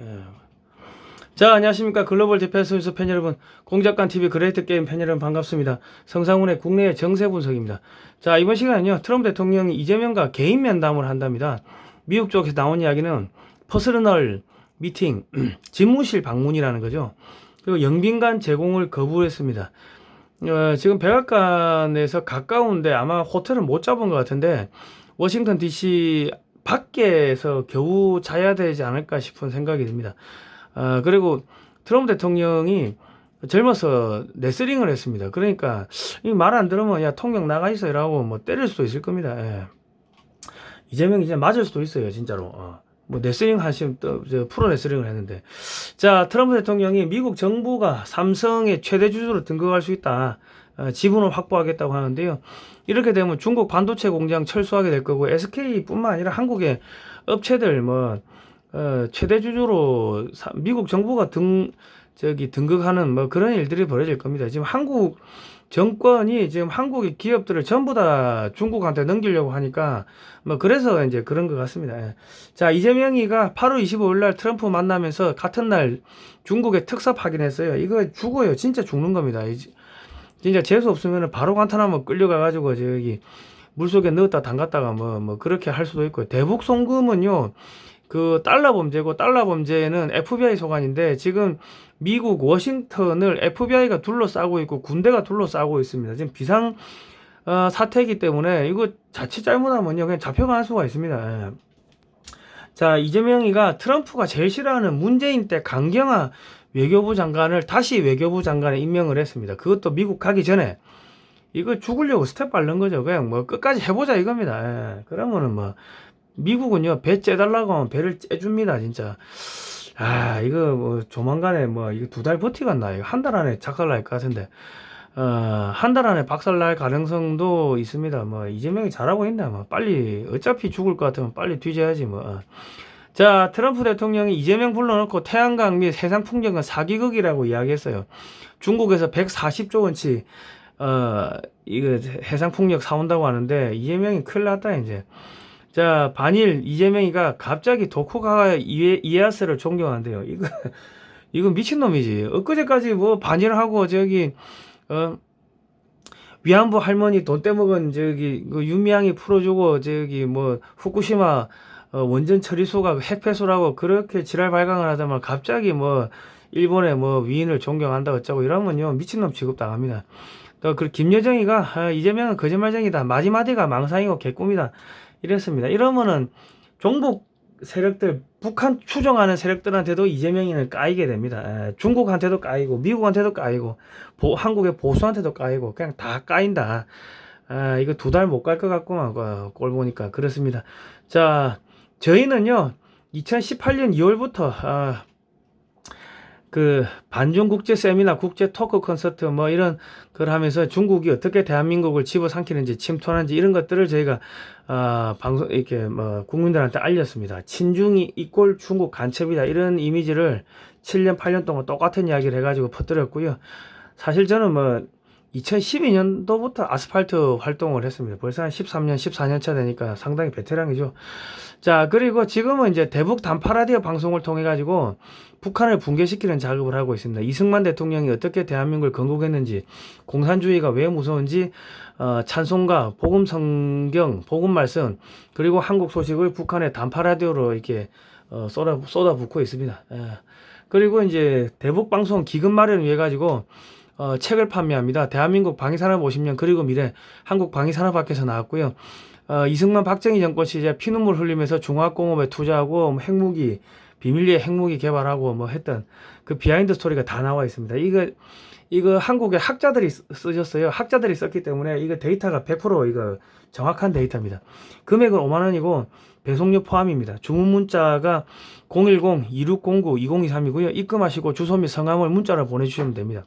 예. 자, 안녕하십니까. 글로벌 디펜스 뉴스 팬 여러분, 공작관 TV 그레이트 게임 팬 여러분 반갑습니다. 성상훈의 국내의 정세 분석입니다. 자, 이번 시간은요, 트럼프 대통령이 이재명과 개인 면담을 한답니다. 미국 쪽에서 나온 이야기는 퍼스널 미팅, 집무실 방문이라는 거죠. 그리고 영빈관 제공을 거부했습니다. 어, 지금 백악관에서 가까운데 아마 호텔은 못 잡은 것 같은데 워싱턴 DC 밖에서 겨우 자야 되지 않을까 싶은 생각이 듭니다. 아, 그리고 트럼프 대통령이 젊어서 레슬링을 했습니다. 그러니까 이 말 안 들으면 야 통역 나가 있어라고 뭐 때릴 수도 있을 겁니다. 예. 이재명 이제 맞을 수도 있어요, 진짜로. 어. 뭐 레슬링 하시면 또저 프로 레슬링을 했는데 자 트럼프 대통령이 미국 정부가 삼성의 최대 주주로 등극할 수 있다 어, 지분을 확보하겠다고 하는데요 이렇게 되면 중국 반도체 공장 철수하게 될 거고 SK뿐만 아니라 한국의 업체들 뭐 어, 최대 주주로 사- 미국 정부가 등 저기 등극하는 뭐 그런 일들이 벌어질 겁니다 지금 한국 정권이 지금 한국의 기업들을 전부 다 중국한테 넘기려고 하니까 뭐 그래서 이제 그런 것 같습니다. 예. 자 이재명이가 8월 25일 날 트럼프 만나면서 같은 날 중국에 특사 파견했어요. 이거 죽어요. 진짜 죽는 겁니다. 이- 진짜 재수 없으면 바로 관타나면 끌려가 가지고 저기 물속에 넣었다 담갔다가 뭐 뭐 그렇게 할 수도 있고요. 대북 송금은요. 그 달러 범죄고 달러 범죄는 FBI 소관인데 지금 미국 워싱턴을 FBI가 둘러싸고 있고 군대가 둘러싸고 있습니다. 지금 비상 어, 사태이기 때문에 이거 자칫 잘못하면요 그냥 잡혀갈 수가 있습니다. 예. 자 이재명이가 트럼프가 제일 싫어하는 문재인 때 강경화 외교부 장관을 다시 외교부 장관에 임명을 했습니다. 그것도 미국 가기 전에 이거 죽으려고 스텝 밟는 거죠. 그냥 뭐 끝까지 해보자 이겁니다. 예. 그러면은 뭐 미국은요 배 째달라고 하면 배를 째줍니다 진짜. 아 이거 뭐 조만간에 뭐 이거 두 달 버티겠나 이거 한 달 안에 작살날 것 같은데 어, 한 달 안에 박살날 가능성도 있습니다. 뭐 이재명이 잘하고 있나 뭐 빨리 어차피 죽을 것 같으면 빨리 뒤져야지 뭐. 어. 자 트럼프 대통령이 이재명 불러놓고 태양광 및 해상 풍경은 사기극이라고 이야기했어요. 중국에서 140조 원치 어 이거 해상 풍력 사온다고 하는데 이재명이 큰일 났다 이제. 자 반일 이재명이가 갑자기 도쿠가와 이에, 이에야스를 존경한대요. 이거 이거 미친 놈이지. 엊그제까지 뭐 반일하고 저기 어 위안부 할머니 돈 떼먹은 저기 그 유미양이 풀어주고 저기 뭐 후쿠시마 어, 원전 처리소가 핵폐소라고 그렇게 지랄 발광을 하다만 갑자기 뭐 일본의 뭐 위인을 존경한다 어쩌고 이러면요 미친놈 취급당합니다. 또 그 김여정이가 아, 이재명은 거짓말쟁이다 마지막이가 망상이고 개꿈이다 이랬습니다. 이러면은 종북 세력들 북한 추종하는 세력들한테도 이재명이는 까이게 됩니다. 에, 중국한테도 까이고 미국한테도 까이고 보- 한국의 보수한테도 까이고 그냥 다 까인다. 아, 이거 두 달 못 갈 것 같구만 그, 꼴 보니까 그렇습니다. 자 저희는요 2018년 2월부터 아, 그 반중 국제 세미나, 국제 토크 콘서트 뭐 이런 걸 하면서 중국이 어떻게 대한민국을 집어삼키는지 침투하는지 이런 것들을 저희가 아 방송 이렇게 뭐 국민들한테 알렸습니다. 친중이 이꼴 중국 간첩이다 이런 이미지를 7년 8년 동안 똑같은 이야기를 해가지고 퍼뜨렸고요. 사실 저는 뭐 2012년도부터 아스팔트 활동을 했습니다. 벌써 한 13년, 14년 차 되니까 상당히 베테랑이죠. 자, 그리고 지금은 이제 대북 단파 라디오 방송을 통해 가지고 북한을 붕괴시키는 작업을 하고 있습니다. 이승만 대통령이 어떻게 대한민국을 건국했는지, 공산주의가 왜 무서운지, 어, 찬송가, 복음 성경, 복음 말씀, 그리고 한국 소식을 북한의 단파 라디오로 이렇게 어, 쏟아 쏟아붓고 있습니다. 예. 그리고 이제 대북 방송 기금 마련을 위해 가지고 어, 책을 판매합니다. 대한민국 방위산업 50년 그리고 미래 한국 방위산업학회에서 나왔고요. 어, 이승만 박정희 정권 시절 피눈물 흘리면서 중화공업에 투자하고 뭐 핵무기 비밀리에 핵무기 개발하고 뭐 했던 그 비하인드 스토리가 다 나와 있습니다. 이거 이거 한국의 학자들이 쓰- 쓰셨어요. 학자들이 썼기 때문에 이거 데이터가 100% 이거 정확한 데이터입니다. 금액은 5만 원이고 배송료 포함입니다. 주문 문자가 010-2609-2023이고요. 입금하시고 주소 및 성함을 문자로 보내주시면 됩니다.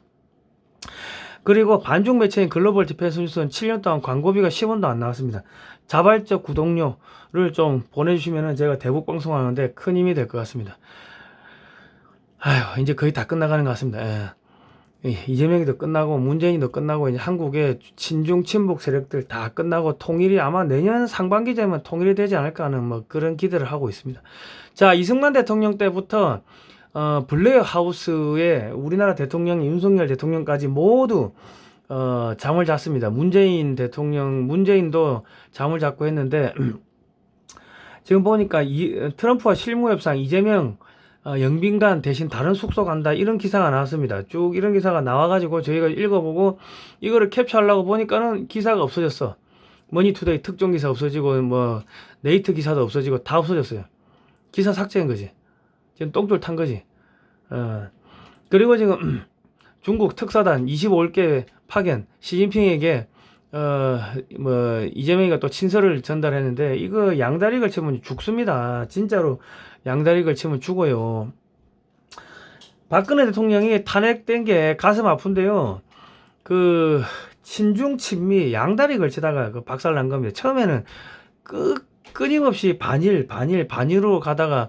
그리고 반중 매체인 글로벌 디펜스 뉴스는 7년 동안 광고비가 10원도 안 나왔습니다. 자발적 구독료를 좀 보내주시면 제가 대북 방송하는데 큰 힘이 될 것 같습니다. 아휴, 이제 거의 다 끝나가는 것 같습니다. 예. 이- 이재명이도 끝나고 문재인도 끝나고 이제 한국의 친중 친북 세력들 다 끝나고 통일이 아마 내년 상반기 되면 통일이 되지 않을까 하는 뭐 그런 기대를 하고 있습니다. 자 이승만 대통령 때부터 어, 블레어 하우스에 우리나라 대통령 윤석열 대통령까지 모두 어, 잠을 잤습니다. 문재인 대통령 문재인도 잠을 잤고 했는데 지금 보니까 이, 트럼프와 실무 협상 이재명 어, 영빈관 대신 다른 숙소 간다 이런 기사가 나왔습니다. 쭉 이런 기사가 나와가지고 저희가 읽어보고 이거를 캡처하려고 보니까는 기사가 없어졌어. 머니투데이 특종 기사 없어지고 뭐 네이트 기사도 없어지고 다 없어졌어요. 기사 삭제한 거지. 지금 똥줄 탄 거지. 어. 그리고 지금 중국 특사단 25개 파견 시진핑에게 어 뭐 이재명이가 또 친서를 전달했는데 이거 양다리 걸치면 죽습니다. 진짜로 양다리 걸치면 죽어요. 박근혜 대통령이 탄핵된 게 가슴 아픈데요. 그 친중 친미 양다리 걸치다가 그 박살 난 겁니다. 처음에는 끄, 끊임없이 반일 반일 반일로 가다가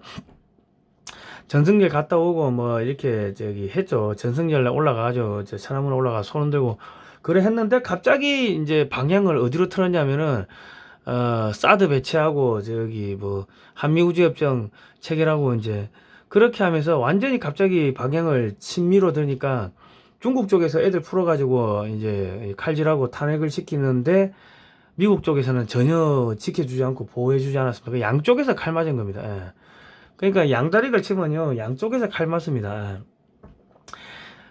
전승절 갔다 오고 뭐 이렇게 저기 했죠. 전승절 날 올라가죠. 저 천안문 올라가 손 흔들고 그래 했는데 갑자기 이제 방향을 어디로 틀었냐면은 어 사드 배치하고 저기 뭐 한미 우주협정 체결하고 이제 그렇게 하면서 완전히 갑자기 방향을 친미로 드니까 중국 쪽에서 애들 풀어가지고 이제 칼질하고 탄핵을 시키는데 미국 쪽에서는 전혀 지켜주지 않고 보호해주지 않았습니다. 그 양쪽에서 칼 맞은 겁니다. 예. 그러니까 양다리 걸치면요 양쪽에서 칼 맞습니다.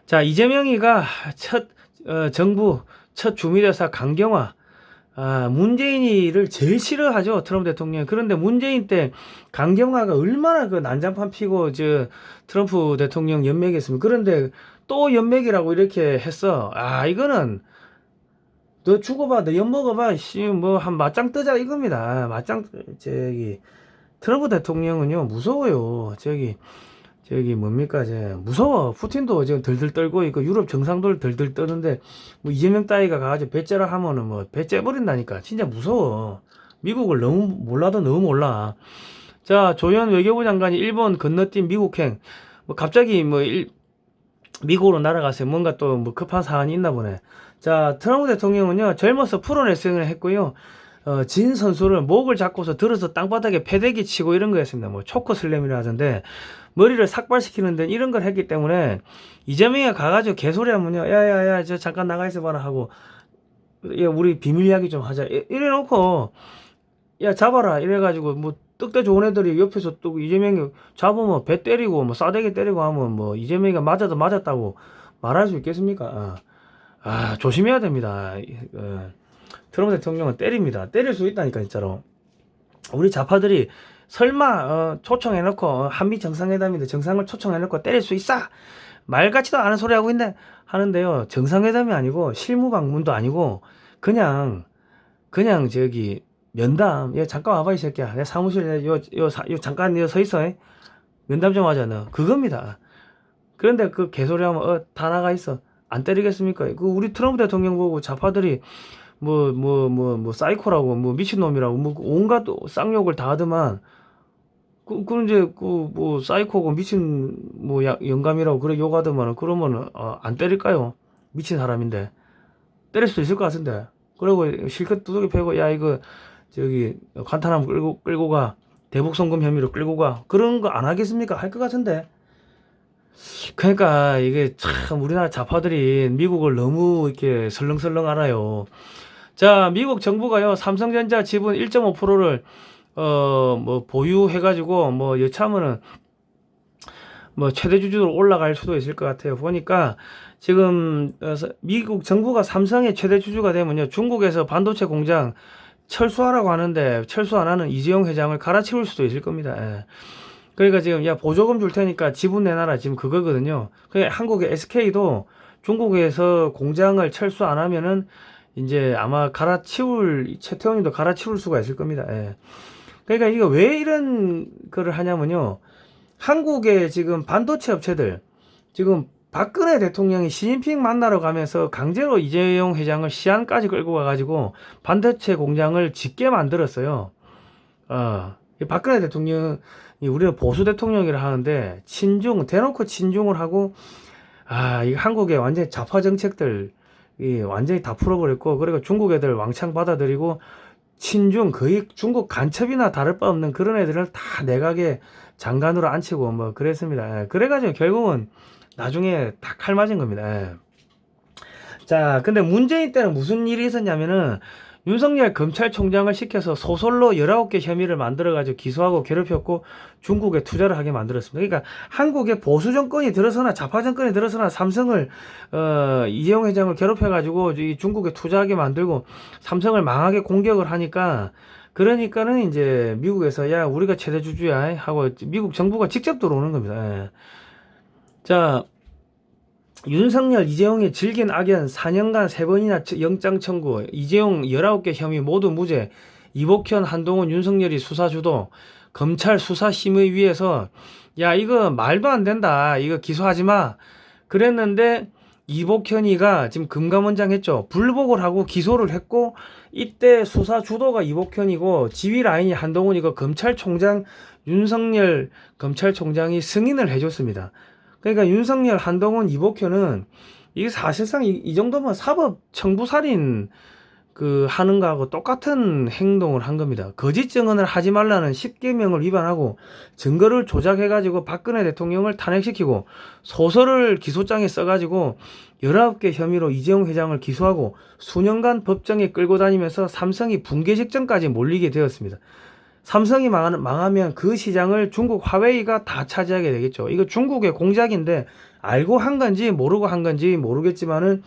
자 이재명이가 첫 어, 정부 첫 주미대사 강경화 아, 문재인이를 제일 싫어하죠 트럼프 대통령. 그런데 문재인 때 강경화가 얼마나 그 난장판 피고 저 트럼프 대통령 연맥했습니까? 그런데 또 연맥이라고 이렇게 했어. 아 이거는 너 죽어봐, 너 엿먹어봐, 씨, 뭐, 한 맞짱 뜨자 이겁니다. 맞짱, 저기, 트럼프 대통령은요, 무서워요. 저기, 저기, 뭡니까, 저, 무서워. 푸틴도 지금 들들 떨고, 있고, 유럽 정상들 들들 떠는데, 뭐, 이재명 따위가 가가지고 배째라 하면은 뭐, 배째버린다니까. 진짜 무서워. 미국을 너무, 몰라도 너무 몰라. 자, 조현 외교부 장관이 일본 건너뛴 미국행, 뭐, 갑자기 뭐, 일, 미국으로 날아가서 뭔가 또 뭐 급한 사안이 있나 보네. 자, 트럼프 대통령은요, 젊어서 프로레슬링을 했고요, 어, 진 선수를 목을 잡고서 들어서 땅바닥에 패대기 치고 이런 거였습니다. 뭐, 초코 슬램이라 하던데, 머리를 삭발시키는 데 이런 걸 했기 때문에, 이재명이 가가지고 개소리 하면요, 야, 야, 야, 저 잠깐 나가 있어봐라 하고, 야, 우리 비밀 이야기 좀 하자. 이- 이래 놓고, 야, 잡아라. 이래가지고, 뭐, 떡대 좋은 애들이 옆에서 또 이재명이 잡으면 배 때리고, 뭐, 싸대기 때리고 하면, 뭐, 이재명이가 맞아도 맞았다고 말할 수 있겠습니까? 어. 아, 조심해야 됩니다. 이- 어, 트럼프 대통령은 때립니다. 때릴 수 있다니까, 진짜로. 우리 좌파들이 설마, 어, 초청해놓고, 어, 한미 정상회담인데 정상을 초청해놓고 때릴 수 있어! 말 같지도 않은 소리 하고 있네! 하는데요. 정상회담이 아니고, 실무 방문도 아니고, 그냥, 그냥 저기, 면담, 야, 잠깐 와봐, 이 새끼야. 내 사무실에, 요, 요, 사- 요, 잠깐, 요서 있어. 잉? 면담 좀 하자, 너. 그겁니다. 그런데 그 개소리 하면, 어, 다 나가 있어. 안 때리겠습니까? 그 우리 트럼프 대통령 보고 좌파들이 뭐 뭐 뭐 뭐 사이코라고 뭐 미친놈이라고 뭐 온갖 쌍욕을 다 하더만 그, 그 이제 그 뭐 사이코고 미친 뭐 야- 영감이라고 그래 욕하더만 그러면 어, 안 때릴까요? 미친 사람인데 때릴 수도 있을 것 같은데 그리고 실컷 두둑이 패고 야 이거 저기 관타나무 끌고 끌고 가 대북 송금 혐의로 끌고 가 그런 거 안 하겠습니까? 할 것 같은데 그러니까 이게 참 우리나라 좌파들이 미국을 너무 이렇게 설렁설렁 알아요. 자, 미국 정부가요, 삼성전자 지분 1.5%를, 어, 뭐, 보유해가지고, 뭐, 여차하면은, 뭐, 최대 주주로 올라갈 수도 있을 것 같아요. 보니까, 지금, 어, 서- 미국 정부가 삼성의 최대 주주가 되면요, 중국에서 반도체 공장 철수하라고 하는데, 철수 안 하는 이재용 회장을 갈아치울 수도 있을 겁니다. 예. 그러니까 지금, 야, 보조금 줄 테니까 지분 내놔라. 지금 그거거든요. 그 한국의 SK도 중국에서 공장을 철수 안 하면은, 이제 아마 갈아치울 최태원님도 갈아치울 수가 있을 겁니다. 예. 그러니까 이거 왜 이런 거를 하냐면요. 한국의 지금 반도체 업체들 지금 박근혜 대통령이 시진핑 만나러 가면서 강제로 이재용 회장을 시안까지 끌고 가가지고 반도체 공장을 짓게 만들었어요. 어, 이 박근혜 대통령이 우리는 보수 대통령이라 하는데 친중 대놓고 친중을 하고 아, 이 한국의 완전히 좌파 정책들 이 완전히 다 풀어버렸고 그리고 중국 애들 왕창 받아들이고 친중 거의 중국 간첩이나 다를 바 없는 그런 애들을 다 내각에 장관으로 앉히고 뭐 그랬습니다. 예, 그래가지고 결국은 나중에 다 칼 맞은 겁니다. 예. 자, 근데 문재인 때는 무슨 일이 있었냐면은 윤석열 검찰총장을 시켜서 소설로 19개 혐의를 만들어가지고 기소하고 괴롭혔고 중국에 투자를 하게 만들었습니다. 그러니까 한국의 보수 정권이 들어서나 좌파 정권이 들어서나 삼성을, 어, 이재용 회장을 괴롭혀가지고 이 중국에 투자하게 만들고 삼성을 망하게 공격을 하니까 그러니까는 이제 미국에서 야, 우리가 최대 주주야 하고 미국 정부가 직접 들어오는 겁니다. 예. 자, 윤석열, 이재용의 질긴 악연 4년간 3번이나 영장 청구, 이재용 19개 혐의 모두 무죄, 이복현, 한동훈, 윤석열이 수사 주도, 검찰 수사 심의 위에서 야 이거 말도 안 된다, 이거 기소하지 마. 그랬는데 이복현이가 지금 금감원장 했죠. 불복을 하고 기소를 했고 이때 수사 주도가 이복현이고 지휘 라인이 한동훈이고 검찰총장 윤석열 검찰총장이 승인을 해줬습니다. 그러니까 윤석열, 한동훈, 이복현은 이게 사실상 이, 이 정도면 사법 청부살인 그 하는 거하고 똑같은 행동을 한 겁니다. 거짓 증언을 하지 말라는 10계명을 위반하고 증거를 조작해 가지고 박근혜 대통령을 탄핵시키고 소설을 기소장에 써 가지고 19개 혐의로 이재용 회장을 기소하고 수년간 법정에 끌고 다니면서 삼성이 붕괴 직전까지 몰리게 되었습니다. 삼성이 망하면 그 시장을 중국 화웨이가 다 차지하게 되겠죠. 이거 중국의 공작인데 알고 한 건지 모르고 한 건지 모르겠지만은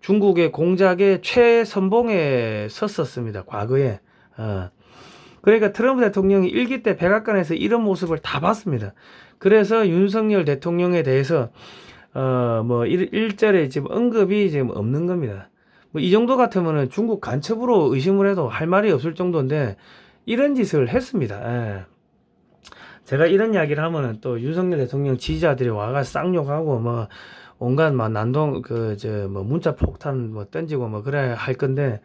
중국의 공작의 최선봉에 섰었습니다. 과거에. 어. 그러니까 트럼프 대통령이 일기 때 백악관에서 이런 모습을 다 봤습니다. 그래서 윤석열 대통령에 대해서 어뭐 일절에 지금 언급이 지금 없는 겁니다. 뭐 이 정도 같으면은 중국 간첩으로 의심을 해도 할 말이 없을 정도인데 이런 짓을 했습니다. 예. 제가 이런 이야기를 하면은 또 윤석열 대통령 지지자들이 와가 쌍욕하고 뭐 온갖 막 난동 그 저 뭐 문자 폭탄 뭐 던지고 뭐 그래 할 건데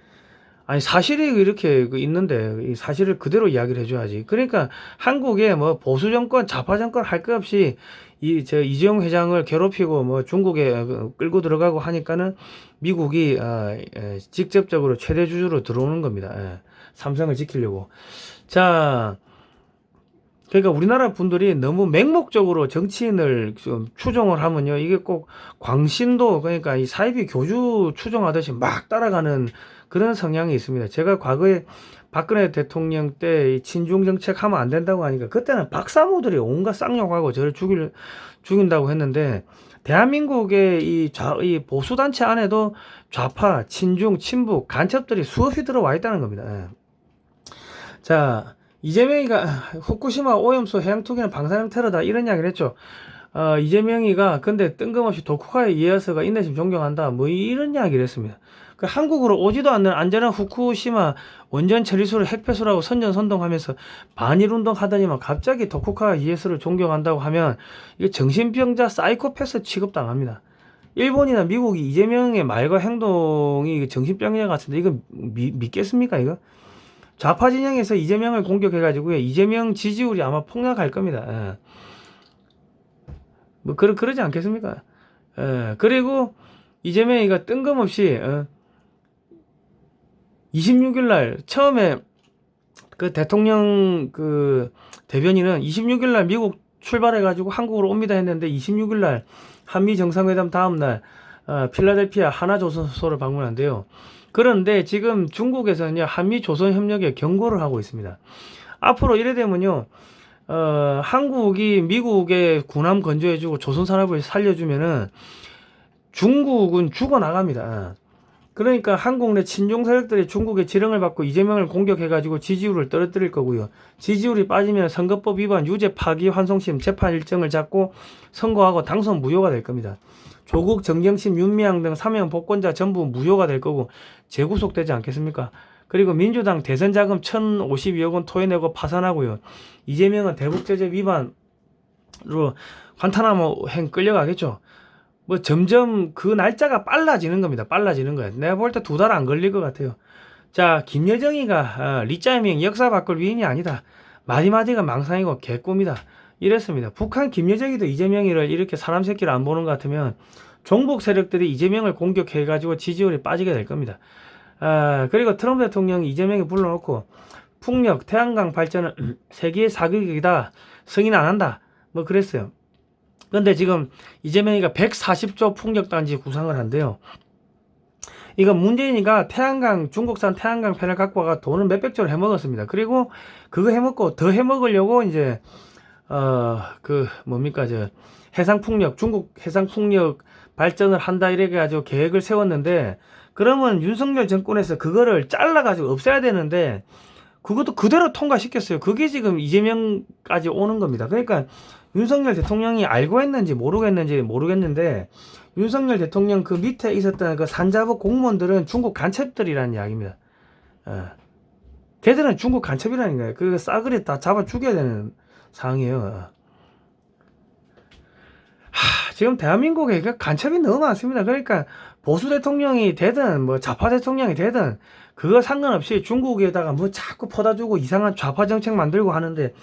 아니 사실이 이렇게 그 있는데 이 사실을 그대로 이야기를 해줘야지. 그러니까 한국에 뭐 보수 정권, 좌파 정권 할 것 없이 이 저 이재용 회장을 괴롭히고 뭐 중국에 그 끌고 들어가고 하니까는 미국이 아, 에, 직접적으로 최대 주주로 들어오는 겁니다. 예. 삼성을 지키려고. 자, 그러니까 우리나라 분들이 너무 맹목적으로 정치인을 좀 추종을 하면요. 이게 꼭 광신도, 그러니까 이 사이비 교주 추종하듯이 막 따라가는 그런 성향이 있습니다. 제가 과거에 박근혜 대통령 때 친중 정책 하면 안 된다고 하니까 그때는 박사모들이 온갖 쌍욕하고 저를 죽일, 죽인다고 했는데 대한민국의 이, 좌, 이 보수단체 안에도 좌파, 친중, 친북, 간첩들이 수없이 들어와 있다는 겁니다. 예. 자, 이재명이가 후쿠시마 오염수 해양 투기는 방사능 테러다 이런 이야기를 했죠. 어, 이재명이가 근데 뜬금없이 도쿠가의 이에야스가 인내심 존경한다 뭐 이런 이야기를 했습니다. 그 한국으로 오지도 않는 안전한 후쿠시마 원전 처리소를 핵폐수라고 선전선동하면서 반일운동 하더니만 갑자기 도쿠가 이에스를 존경한다고 하면 이거 정신병자 사이코패스 취급당합니다. 일본이나 미국이 이재명의 말과 행동이 정신병자 같은데 이거 미, 믿겠습니까 이거? 좌파 진영에서 이재명을 공격해가지고요. 이재명 지지율이 아마 폭락할 겁니다. 예. 뭐, 그러, 그러지 않겠습니까? 예. 그리고 이재명이가 뜬금없이, 어, 26일 날, 처음에 그 대통령 그 대변인은 26일 날 미국 출발해가지고 한국으로 옵니다 했는데 26일 날 한미 정상회담 다음 날, 어, 필라델피아 하나조선소를 방문한대요. 그런데 지금 중국에서는요, 한미 조선 협력에 경고를 하고 있습니다. 앞으로 이래 되면요, 어, 한국이 미국의 군함 건조해주고 조선 산업을 살려주면은 중국은 죽어나갑니다. 그러니까 한국 내 친중 세력들이 중국의 지령을 받고 이재명을 공격해가지고 지지율을 떨어뜨릴 거고요. 지지율이 빠지면 선거법 위반 유죄 파기 환송심 재판 일정을 잡고 선고하고 당선 무효가 될 겁니다. 조국, 정경심, 윤미향 등 사명 복권자 전부 무효가 될 거고 재구속되지 않겠습니까? 그리고 민주당 대선 자금 1,052억 원 토해내고 파산하고요. 이재명은 대북 제재 위반으로 관타나모 행 끌려가겠죠. 뭐 점점 그 날짜가 빨라지는 겁니다. 빨라지는 거예요. 내가 볼 때 두 달 안 걸릴 것 같아요. 자, 김여정이가 어, 리짜이밍 역사 바꿀 위인이 아니다. 마디마디가 망상이고 개꿈이다. 이랬습니다. 북한 김여정이도 이재명이를 이렇게 사람 새끼를 안 보는 것 같으면 종북 세력들이 이재명을 공격해가지고 지지율이 빠지게 될 겁니다. 아, 그리고 트럼프 대통령이 이재명이 불러놓고 풍력, 태양광 발전은 세계의 사극이다. 승인 안 한다. 뭐 그랬어요. 근데 지금 이재명이가 140조 풍력단지 구상을 한대요. 이거 문재인이가 태양광 중국산 태양광 패널 갖고 와가 돈을 몇백조를 해먹었습니다. 그리고 그거 해먹고 더 해먹으려고 이제 어그 뭡니까 저 해상풍력 중국 해상풍력 발전을 한다 이래 가지고 계획을 세웠는데 그러면 윤석열 정권에서 그거를 잘라 가지고 없애야 되는데 그것도 그대로 통과시켰어요. 그게 지금 이재명까지 오는 겁니다. 그러니까 윤석열 대통령이 알고 했는지 모르겠는지 모르겠는데 윤석열 대통령 그 밑에 있었던 그 산자부 공무원들은 중국 간첩들이라는 이야기입니다. 어. 걔들은 중국 간첩이라는 거예요. 그 싸그리 다 잡아 죽여야 되는 상황이에요. 어. 하, 지금 대한민국에 그 간첩이 너무 많습니다. 그러니까 보수 대통령이 되든 뭐 좌파 대통령이 되든 그거 상관없이 중국에다가 뭐 자꾸 퍼다 주고 이상한 좌파 정책 만들고 하는데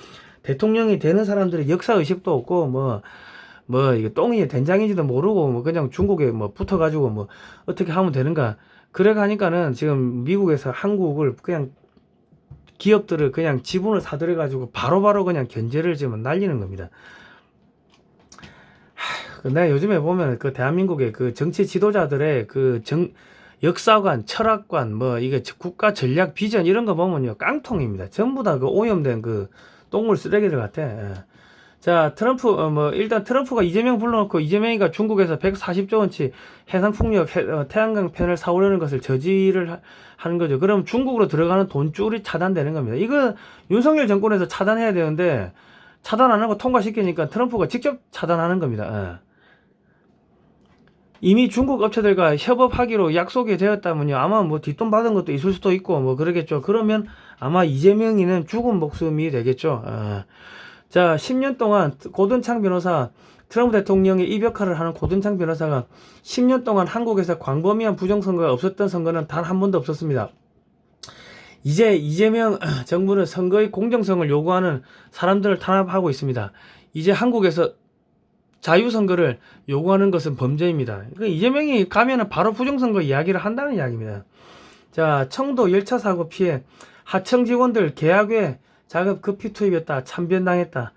대통령이 되는 사람들이 역사 의식도 없고 뭐뭐 이게 똥이 된장인지도 모르고 뭐 그냥 중국에 뭐 붙어가지고 뭐 어떻게 하면 되는가 그래 가니까는 지금 미국에서 한국을 그냥 기업들을 그냥 지분을 사들여 가지고 바로바로 그냥 견제를 지금 날리는 겁니다. 하, 내가 요즘에 보면 그 대한민국의 그 정치 지도자들의 그 정 역사관, 철학관, 뭐 이게 국가 전략 비전 이런 거 보면요 깡통입니다. 전부 다 그 오염된 그 똥물 쓰레기들 같아. 예. 자, 트럼프, 어, 뭐, 일단 트럼프가 이재명 불러놓고 이재명이가 중국에서 140조 원치 해상풍력, 해, 어, 태양광 패널 사오려는 것을 저지를 하, 하는 거죠. 그럼 중국으로 들어가는 돈줄이 차단되는 겁니다. 이거 윤석열 정권에서 차단해야 되는데 차단 안 하고 통과시키니까 트럼프가 직접 차단하는 겁니다. 예. 이미 중국 업체들과 협업하기로 약속이 되었다면요. 아마 뭐 뒷돈 받은 것도 있을 수도 있고 뭐 그러겠죠. 그러면 아마 이재명이는 죽은 목숨이 되겠죠. 예. 자, 10년 동안 고든창 변호사, 트럼프 대통령의 이벽화를 하는 고든창 변호사가 10년 동안 한국에서 광범위한 부정선거가 없었던 선거는 단 한 번도 없었습니다. 이제 이재명 정부는 선거의 공정성을 요구하는 사람들을 탄압하고 있습니다. 이제 한국에서 자유선거를 요구하는 것은 범죄입니다. 그 이재명이 가면은 바로 부정선거 이야기를 한다는 이야기입니다. 자, 청도 열차 사고 피해 하청 직원들 계약외 자급 급히 투입했다. 참변당했다.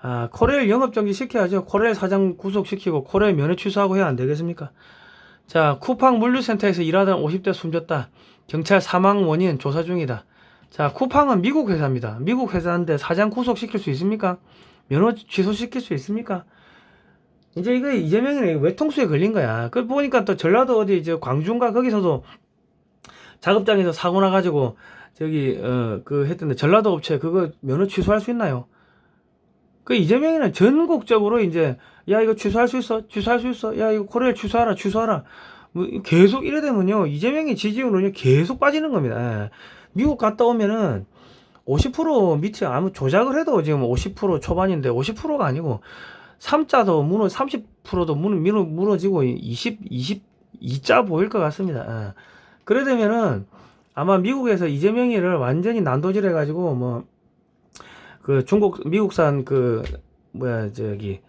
아, 코레일 영업정지 시켜야죠. 코레일 사장 구속시키고 코레일 면회 취소하고 해야 안 되겠습니까? 자, 쿠팡 물류센터에서 일하던 50대 숨졌다. 경찰 사망 원인 조사 중이다. 자, 쿠팡은 미국 회사입니다. 미국 회사인데 사장 구속시킬 수 있습니까? 면허 취소시킬 수 있습니까? 이제 이거 이재명이 외통수에 걸린 거야. 그 보니까 또 전라도 어디 이제 광주인가 거기서도 작업장에서 사고 나가지고 저기 어 그 했던데 전라도 업체 그거 면허 취소할 수 있나요? 그 이재명이는 전국적으로 이제 야 이거 취소할 수 있어 취소할 수 있어 야 이거 코레일 취소하라 취소하라 뭐 계속 이래 되면요 이재명의 지지율은 계속 빠지는 겁니다. 예. 미국 갔다 오면은 50% 밑에 아무 조작을 해도 지금 50% 초반인데 50%가 아니고 3자도 무너 30%도 무너 무너 무너지고 20 22자 보일 것 같습니다. 예. 그래 되면은 아마 미국에서 이재명이를 완전히 난도질 해 가지고 뭐 그 중국 미국산 그 뭐야 저기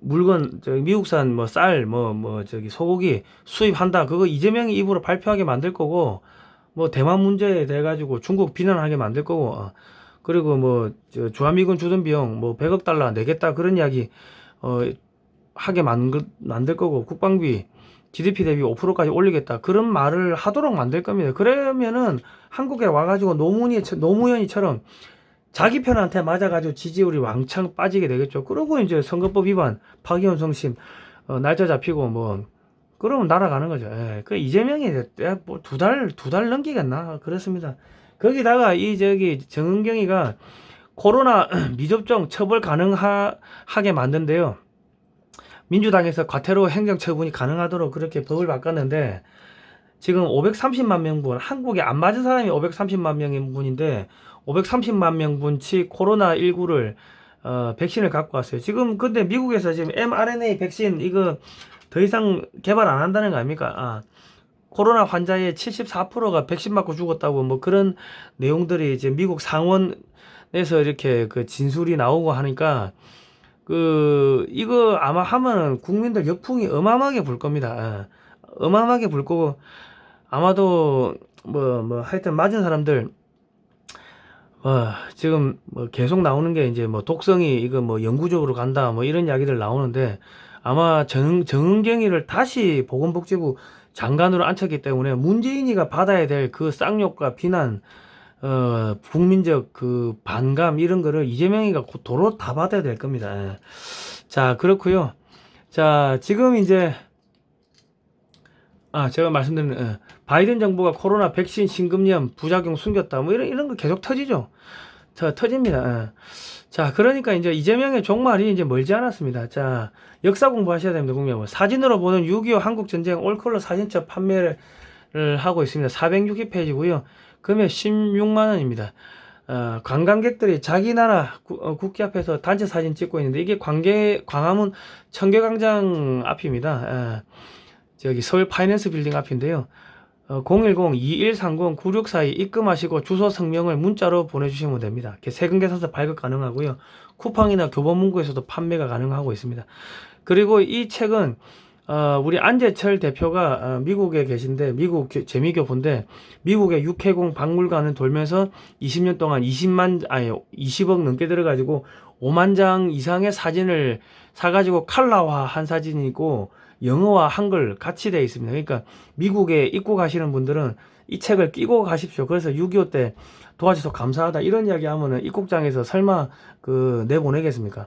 물건 저 미국산 뭐쌀뭐뭐 저기 소고기 수입한다 그거 이재명이 입으로 발표하게 만들 거고 뭐 대만 문제에 대해 가지고 중국 비난하게 만들 거고 어. 그리고 뭐 저 주한미군 주둔 비용 뭐 100억 달러 내겠다 그런 이야기 어 하게 만들 만들 거고 국방비 GDP 대비 5%까지 올리겠다. 그런 말을 하도록 만들 겁니다. 그러면은 한국에 와가지고 노무현이, 노무현이처럼 자기 편한테 맞아가지고 지지율이 왕창 빠지게 되겠죠. 그러고 이제 선거법 위반, 파기원 성심, 어, 날짜 잡히고 뭐, 그러면 날아가는 거죠. 예. 그 이재명이 뭐두 달, 두 달 넘기겠나? 그렇습니다. 거기다가 이 저기 정은경이가 코로나 미접종 처벌 가능하게 만든대요. 민주당에서 과태료 행정 처분이 가능하도록 그렇게 법을 바꿨는데 지금 530만 명분 한국에 안 맞은 사람이 530만 명분인데 530만 명분치 코로나 19를 어, 백신을 갖고 왔어요. 지금 근데 미국에서 지금 mRNA 백신 이거 더 이상 개발 안 한다는 거 아닙니까? 아, 코로나 환자의 74%가 백신 맞고 죽었다고 뭐 그런 내용들이 이제 미국 상원에서 이렇게 그 진술이 나오고 하니까 그 이거 아마 하면은 국민들 역풍이 어마어마하게 불 겁니다. 예. 어마어마하게 불 거고 아마도 뭐뭐 하여튼 맞은 사람들 어, 지금 뭐 계속 나오는 게 이제 뭐 독성이 이거 뭐 영구적으로 간다 뭐 이런 이야기들 나오는데 아마 정, 정은경이를 다시 보건복지부 장관으로 앉혔기 때문에 문재인이가 받아야 될 그 쌍욕과 비난 어, 국민적 그 반감 이런 거를 이재명이가 고- 도로 다 받아야 될 겁니다. 예. 자, 그렇고요. 자, 지금 이제 아, 제가 말씀드린 예. 바이든 정부가 코로나 백신 신금염 부작용 숨겼다. 뭐 이런 이런 거 계속 터지죠. 저 터집니다. 예. 자, 그러니까 이제 이재명의 종말이 이제 멀지 않았습니다. 자, 역사 공부하셔야 됩니다, 국민 여러분. 사진으로 보는 6.25 한국 전쟁 올컬러 사진첩 판매를 하고 있습니다. 460페이지고요. 금액 16만 원입니다. 어, 관광객들이 자기 나라 구- 어, 국기 앞에서 단체 사진 찍고 있는데 이게 광계 광화문 청계광장 앞입니다. 예. 저기 서울 파이낸스 빌딩 앞인데요. 어, 010-2130-9642 입금하시고 주소 성명을 문자로 보내주시면 됩니다. 세금 계산서 발급 가능하고요. 쿠팡이나 교보문고에서도 판매가 가능하고 있습니다. 그리고 이 책은 어, 우리 안재철 대표가 어, 미국에 계신데 미국 교- 재미교포인데 미국의 육해공 박물관을 돌면서 20년 동안 20만 아니 20억 넘게 들어가지고 5만 장 이상의 사진을 사가지고 칼라화 한 사진이고 영어와 한글 같이 되어 있습니다. 그러니까 미국에 입국하시는 분들은 이 책을 끼고 가십시오. 그래서 6.25 때 도와줘서 감사하다 이런 이야기 하면은 입국장에서 설마 그 내보내겠습니까?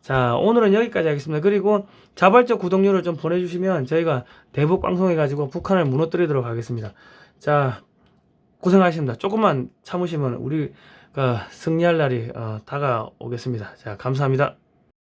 자 오늘은 여기까지 하겠습니다. 그리고 자발적 구독료를 좀 보내주시면 저희가 대북 방송해가지고 북한을 무너뜨리도록 하겠습니다. 자 고생하셨습니다. 조금만 참으시면 우리가 승리할 날이 어, 다가오겠습니다. 자 감사합니다.